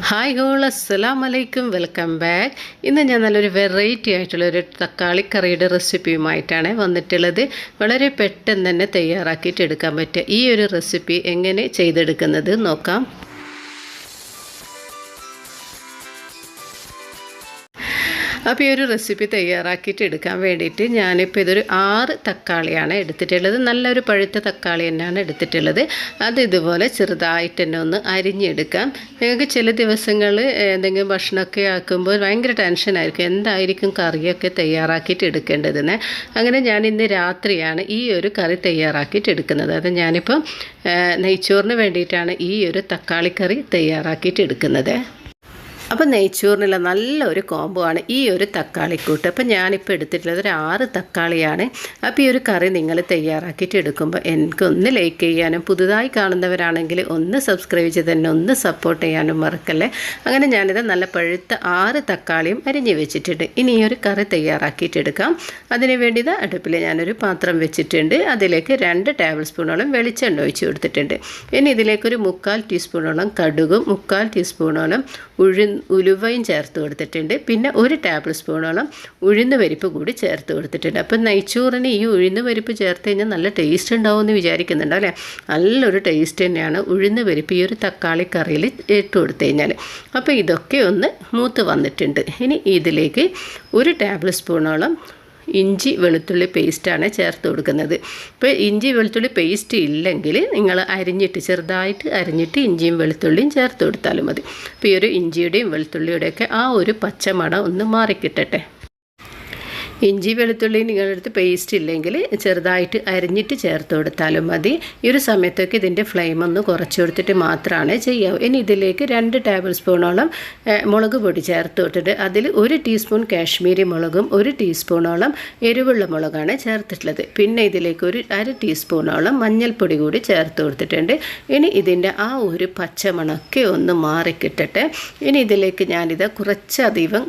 Hi whole അസ്സലാം വലൈക്കും welcome back ഇന്ന് ഞാൻ നല്ലൊരു വെറൈറ്റി ആയിട്ടുള്ള ഒരു തക്കാളി കറിയുടെ റെസിപ്പിയുമായിട്ടാണ് വന്നിട്ടുള്ളത്. വളരെ പെട്ടെന്ന് തന്നെ തയ്യാറാക്കിയിട്ട് എടുക്കാൻ പറ്റുക ഈ ഒരു റെസിപ്പി എങ്ങനെ ചെയ്തെടുക്കുന്നത് നോക്കാം. അപ്പോൾ ഈ ഒരു റെസിപ്പി തയ്യാറാക്കിയിട്ട് എടുക്കാൻ വേണ്ടിയിട്ട് ഞാനിപ്പോൾ ഇതൊരു ആറ് തക്കാളിയാണ് എടുത്തിട്ടുള്ളത്. നല്ലൊരു പഴുത്ത തക്കാളി തന്നെയാണ് എടുത്തിട്ടുള്ളത്. അത് ഇതുപോലെ ചെറുതായിട്ട് തന്നെ ഒന്ന് അരിഞ്ഞെടുക്കാം. നിങ്ങൾക്ക് ചില ദിവസങ്ങൾ എന്തെങ്കിലും ഭക്ഷണമൊക്കെ ആക്കുമ്പോൾ ഭയങ്കര ടെൻഷനായിരിക്കും എന്തായിരിക്കും കറിയൊക്കെ തയ്യാറാക്കിയിട്ട് എടുക്കേണ്ടതെന്ന്. അങ്ങനെ ഞാൻ ഇന്ന് രാത്രിയാണ് ഈ ഒരു കറി തയ്യാറാക്കിയിട്ട് എടുക്കുന്നത്. അത് ഞാനിപ്പം നെയ്ച്ചോറിന് വേണ്ടിയിട്ടാണ് ഈ ഒരു തക്കാളിക്കറി തയ്യാറാക്കിയിട്ട് എടുക്കുന്നത്. അപ്പോൾ നെയ്ച്ചോറിനുള്ള നല്ലൊരു കോംബോ ആണ് ഈ ഒരു തക്കാളിക്കൂട്ട് അപ്പോൾ ഞാനിപ്പോൾ എടുത്തിട്ടുള്ളത് ഒരു ആറ് തക്കാളിയാണ്. അപ്പോൾ ഈ ഒരു കറി നിങ്ങൾ തയ്യാറാക്കിയിട്ട് എടുക്കുമ്പോൾ എനിക്കൊന്ന് ലൈക്ക് ചെയ്യാനും പുതുതായി കാണുന്നവരാണെങ്കിൽ ഒന്ന് സബ്സ്ക്രൈബ് ചെയ്ത് തന്നെ ഒന്ന് സപ്പോർട്ട് ചെയ്യാനും മറക്കല്ലേ? അങ്ങനെ ഞാനിത് നല്ല പഴുത്ത ആറ് തക്കാളിയും അരിഞ്ഞ് വെച്ചിട്ടുണ്ട്. ഇനി ഈ ഒരു കറി തയ്യാറാക്കിയിട്ട് എടുക്കാം. അതിന് വേണ്ടി ഇത് അടുപ്പിൽ ഞാനൊരു പാത്രം വെച്ചിട്ടുണ്ട്. അതിലേക്ക് രണ്ട് ടേബിൾ സ്പൂണോളം വെളിച്ചെണ്ണ ഒഴിച്ച് കൊടുത്തിട്ടുണ്ട്. ഇനി ഇതിലേക്കൊരു മുക്കാൽ ടീസ്പൂണോളം കടുകും മുക്കാൽ ടീസ്പൂണോളം ഉഴു ഉലുവയും ചേർത്ത് കൊടുത്തിട്ടുണ്ട്. പിന്നെ ഒരു ടേബിൾ സ്പൂണോളം ഉഴുന്ന് പരിപ്പ് കൂടി ചേർത്ത് കൊടുത്തിട്ടുണ്ട്. അപ്പം നെയ്ച്ചോറിന് ഈ ഉഴുന്ന് പരിപ്പ് ചേർത്ത് കഴിഞ്ഞാൽ നല്ല ടേസ്റ്റ് ഉണ്ടാവുമെന്ന് വിചാരിക്കുന്നുണ്ടോ അല്ലേ? നല്ലൊരു ടേസ്റ്റ് തന്നെയാണ് ഉഴുന്ന് പരിപ്പ് ഈ ഒരു തക്കാളി കറിയിൽ ഇട്ട് കൊടുത്തു കഴിഞ്ഞാൽ അപ്പോൾ ഇതൊക്കെ ഒന്ന് മൂത്ത് വന്നിട്ടുണ്ട്. ഇനി ഇതിലേക്ക് ഒരു ടേബിൾ സ്പൂണോളം ഇഞ്ചി വെളുത്തുള്ളി പേസ്റ്റാണ് ചേർത്ത് കൊടുക്കുന്നത്. ഇപ്പോൾ ഇഞ്ചി വെളുത്തുള്ളി പേസ്റ്റ് ഇല്ലെങ്കിൽ നിങ്ങൾ അരിഞ്ഞിട്ട് ചെറുതായിട്ട് അരിഞ്ഞിട്ട് ഇഞ്ചിയും വെളുത്തുള്ളിയും ചേർത്ത് കൊടുത്താലും മതി. അപ്പോൾ ഈ ഒരു ഇഞ്ചിയുടെയും വെളുത്തുള്ളിയുടെയൊക്കെ ആ ഒരു പച്ചമണം ഒന്ന് മാറിക്കിട്ടട്ടെ. ഇഞ്ചി വെളുത്തുള്ളി നിങ്ങളെടുത്ത് പേസ്റ്റ് ഇല്ലെങ്കിൽ ചെറുതായിട്ട് അരിഞ്ഞിട്ട് ചേർത്ത് കൊടുത്താലും മതി. ഈ ഒരു സമയത്തൊക്കെ ഇതിന്റെ ഫ്ലെയിം ഒന്ന് കുറച്ച് കൊടുത്തിട്ട് മാത്രമാണ് ചെയ്യാവൂ. ഇനി ഇതിലേക്ക് രണ്ട് ടേബിൾ സ്പൂണോളം മുളക് പൊടി ചേർത്ത് കൊടുത്തിട്ട് അതിൽ ഒരു ടീസ്പൂൺ കാശ്മീരി മുളകും ഒരു ടീസ്പൂണോളം എരിവുള്ള മുളകാണ് ചേർത്തിട്ടുള്ളത്. പിന്നെ ഇതിലേക്ക് ഒരു അര ടീസ്പൂണോളം മഞ്ഞൾപ്പൊടി കൂടി ചേർത്ത് കൊടുത്തിട്ടുണ്ട്. ഇനി ഇതിന്റെ ആ ഒരു പച്ചമണമൊക്കെ ഒന്ന് മാറിക്കിട്ടട്ടെ. ഇനി ഇതിലേക്ക് ഞാനിത് കുറച്ചധികം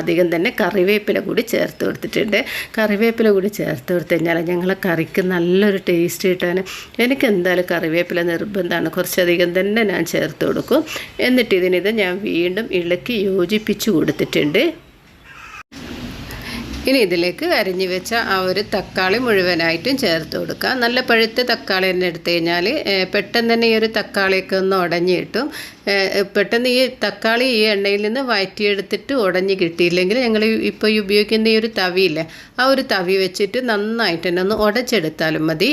അധികം തന്നെ കറിവേപ്പില കൂടി ചേർത്ത് ചേർത്ത് കൊടുത്തിട്ടുണ്ട്. കറിവേപ്പില കൂടി ചേർത്ത് കൊടുത്തു കഴിഞ്ഞാൽ ഞങ്ങളെ കറിക്ക് നല്ലൊരു ടേസ്റ്റ് കിട്ടാൻ എനിക്ക് എന്തായാലും കറിവേപ്പില നിർബന്ധമാണ്. കുറച്ചധികം തന്നെ ഞാൻ ചേർത്ത് കൊടുക്കും. എന്നിട്ട് ഇതിനിത് ഞാൻ വീണ്ടും ഇളക്കി യോജിപ്പിച്ച് കൊടുത്തിട്ടുണ്ട്. ഇനി ഇതിലേക്ക് അരിഞ്ഞു വെച്ച ആ ഒരു തക്കാളി മുഴുവനായിട്ടും ചേർത്ത് കൊടുക്കുക നല്ല പഴുത്ത തക്കാളി തന്നെ എടുത്തു കഴിഞ്ഞാൽ പെട്ടെന്ന് തന്നെ ഈ ഒരു തക്കാളിയൊക്കെ ഒന്ന് ഉടഞ്ഞു കിട്ടും. പെട്ടെന്ന് ഈ തക്കാളി ഈ എണ്ണയിൽ നിന്ന് വയറ്റിയെടുത്തിട്ട് ഉടഞ്ഞ് കിട്ടിയില്ലെങ്കിൽ ഞങ്ങൾ ഇപ്പോൾ ഉപയോഗിക്കുന്ന ഈ ഒരു തവിയില്ലേ ആ ഒരു തവി വെച്ചിട്ട് നന്നായിട്ട് തന്നെ ഒന്ന് ഉടച്ചെടുത്താലും മതി.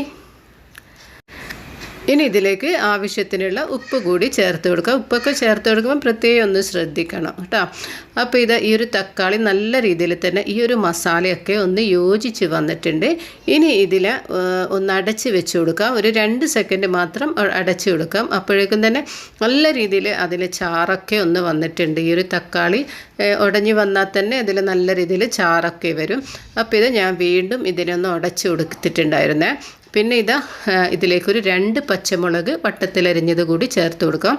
ഇനി ഇതിലേക്ക് ആവശ്യത്തിനുള്ള ഉപ്പ് കൂടി ചേർത്ത് കൊടുക്കുക. ഉപ്പൊക്കെ ചേർത്ത് കൊടുക്കുമ്പോൾ പ്രത്യേകം ഒന്ന് ശ്രദ്ധിക്കണം കേട്ടോ. അപ്പോൾ ഇത് ഈ ഒരു തക്കാളി നല്ല രീതിയിൽ തന്നെ ഈ ഒരു മസാലയൊക്കെ ഒന്ന് യോജിച്ച് വന്നിട്ടുണ്ട്. ഇനി ഇതിൽ ഒന്ന് അടച്ച് വെച്ച് കൊടുക്കാം. ഒരു രണ്ട് സെക്കൻഡ് മാത്രം അടച്ച് കൊടുക്കാം. അപ്പോഴേക്കും തന്നെ നല്ല രീതിയിൽ അതിൽ ചാറൊക്കെ ഒന്ന് വന്നിട്ടുണ്ട്. ഈ ഒരു തക്കാളി ഉടഞ്ഞു വന്നാൽ തന്നെ അതിൽ നല്ല രീതിയിൽ ചാറൊക്കെ വരും. അപ്പോൾ ഇത് ഞാൻ വീണ്ടും ഇതിനൊന്ന് ഉടച്ച് കൊടുത്തിട്ടുണ്ടായിരുന്നേ. പിന്നെ ഇതാ ഇതിലേക്കൊരു രണ്ട് പച്ചമുളക് വട്ടത്തിലരിഞ്ഞത് കൂടി ചേർത്ത് കൊടുക്കാം.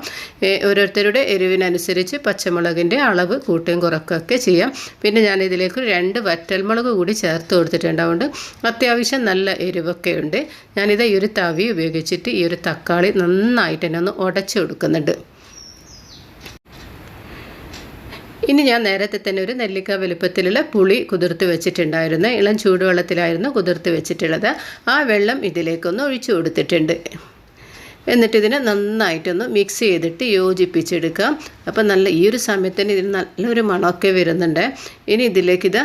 ഓരോരുത്തരുടെ എരിവിനനുസരിച്ച് പച്ചമുളകിന്റെ അളവ് കൂട്ടുകയും കുറക്കുകയൊക്കെ ചെയ്യാം. പിന്നെ ഞാൻ ഇതിലേക്ക് രണ്ട് വറ്റൽമുളക് കൂടി ചേർത്ത് കൊടുത്തിട്ടുണ്ട്. അതുകൊണ്ട് അത്യാവശ്യം നല്ല എരിവൊക്കെ ഉണ്ട്. ഞാനിത് ഈ ഒരു തവി ഉപയോഗിച്ചിട്ട് ഈ ഒരു തക്കാളി നന്നായിട്ട് തന്നെ ഒന്ന് ഉടച്ചു കൊടുക്കുന്നുണ്ട്. ഇനി ഞാൻ നേരത്തെ തന്നെ ഒരു നെല്ലിക്ക വലുപ്പത്തിലുള്ള പുളി കുതിർത്ത് വെച്ചിട്ടുണ്ടായിരുന്നു. ഇളം ചൂടുവെള്ളത്തിലായിരുന്നു കുതിർത്ത് വെച്ചിട്ടുള്ളത്. ആ വെള്ളം ഇതിലേക്കൊന്ന് ഒഴിച്ചു കൊടുത്തിട്ടുണ്ട്. എന്നിട്ട് ഇതിനെ നന്നായിട്ടൊന്ന് മിക്സ് ചെയ്തിട്ട് യോജിപ്പിച്ചെടുക്കാം. അപ്പം നല്ല ഈ ഒരു സമയത്തിന് ഇതിന് നല്ലൊരു മണമൊക്കെ വരുന്നുണ്ട്. ഇനി ഇതിലേക്ക് ഇത്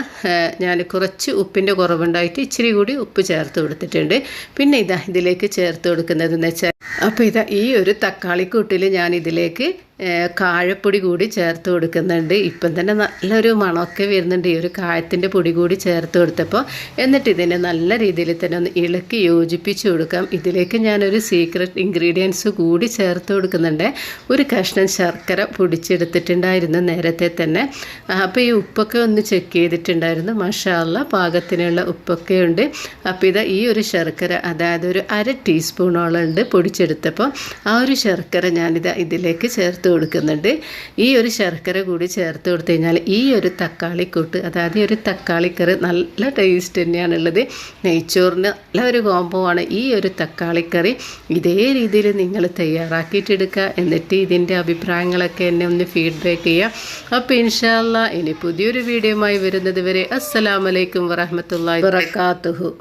ഞാൻ കുറച്ച് ഉപ്പിന്റെ കുറവുണ്ടായിട്ട് ഇച്ചിരി കൂടി ഉപ്പ് ചേർത്ത് കൊടുത്തിട്ടുണ്ട്. പിന്നെ ഇതാ ഇതിലേക്ക് ചേർത്ത് കൊടുക്കുന്നതെന്ന് വെച്ചാൽ അപ്പോൾ ഇതാ ഈ ഒരു തക്കാളിക്കൂട്ടിൽ ഞാൻ ഇതിലേക്ക് കാഴപ്പൊടി കൂടി ചേർത്ത് കൊടുക്കുന്നുണ്ട്. ഇപ്പം തന്നെ നല്ലൊരു മണമൊക്കെ വരുന്നുണ്ട്. ഈ ഒരു കായത്തിന്റെ പൊടി കൂടി ചേർത്ത് കൊടുത്തപ്പോൾ എന്നിട്ട് ഇതിനെ നല്ല രീതിയിൽ തന്നെ ഒന്ന് ഇളക്കി യോജിപ്പിച്ച് കൊടുക്കാം. ഇതിലേക്ക് ഞാനൊരു സീക്രട്ട് ഇൻഗ്രീഡിയൻസ് കൂടി ചേർത്ത് കൊടുക്കുന്നുണ്ട്. ഒരു കഷ്ണം ശർക്കര പൊടിച്ചെടുത്തിട്ടുണ്ടായിരുന്നു നേരത്തെ തന്നെ. അപ്പോൾ ഈ ഉപ്പൊക്കെ ഒന്ന് ചെക്ക് ചെയ്തിട്ടുണ്ടായിരുന്നു. മഷാല പാകത്തിനുള്ള ഉപ്പൊക്കെ ഉണ്ട്. അപ്പോൾ ഇത് ഈ ഒരു ശർക്കര അതായത് ഒരു അര ടീസ്പൂണോളം ഉണ്ട് പൊടിച്ചെടുത്തപ്പോൾ. ആ ഒരു ശർക്കര ഞാനിത് ഇതിലേക്ക് ചേർത്ത് കൊടുക്കുന്നുണ്ട്. ഈ ഒരു ശർക്കര കൂടി ചേർത്ത് കൊടുത്തു കഴിഞ്ഞാൽ ഈ ഒരു തക്കാളിക്കൂട്ട് അതായത് ഒരു തക്കാളിക്കറി നല്ല ടേസ്റ്റ് തന്നെയാണുള്ളത്. നെയ്ച്ചോറിന് നല്ല ഒരു കോംബോ ആണ്. ഈ ഒരു തക്കാളിക്കറി ഇതേ രീതിയിൽ നിങ്ങൾ തയ്യാറാക്കിയിട്ടെടുക്കുക. എന്നിട്ട് ഇതിന്റെ അഭിപ്രായങ്ങളൊക്കെ എന്നെ ഒന്ന് ഫീഡ്ബാക്ക് ചെയ്യുക. അപ്പോൾ ഇൻഷാല്ല ഇനി പുതിയൊരു വീഡിയോയുമായി വരുന്നത് വരെ അസ്സലാമലൈക്കും വറഹമത്തല്ലാ വബറകാതുഹു.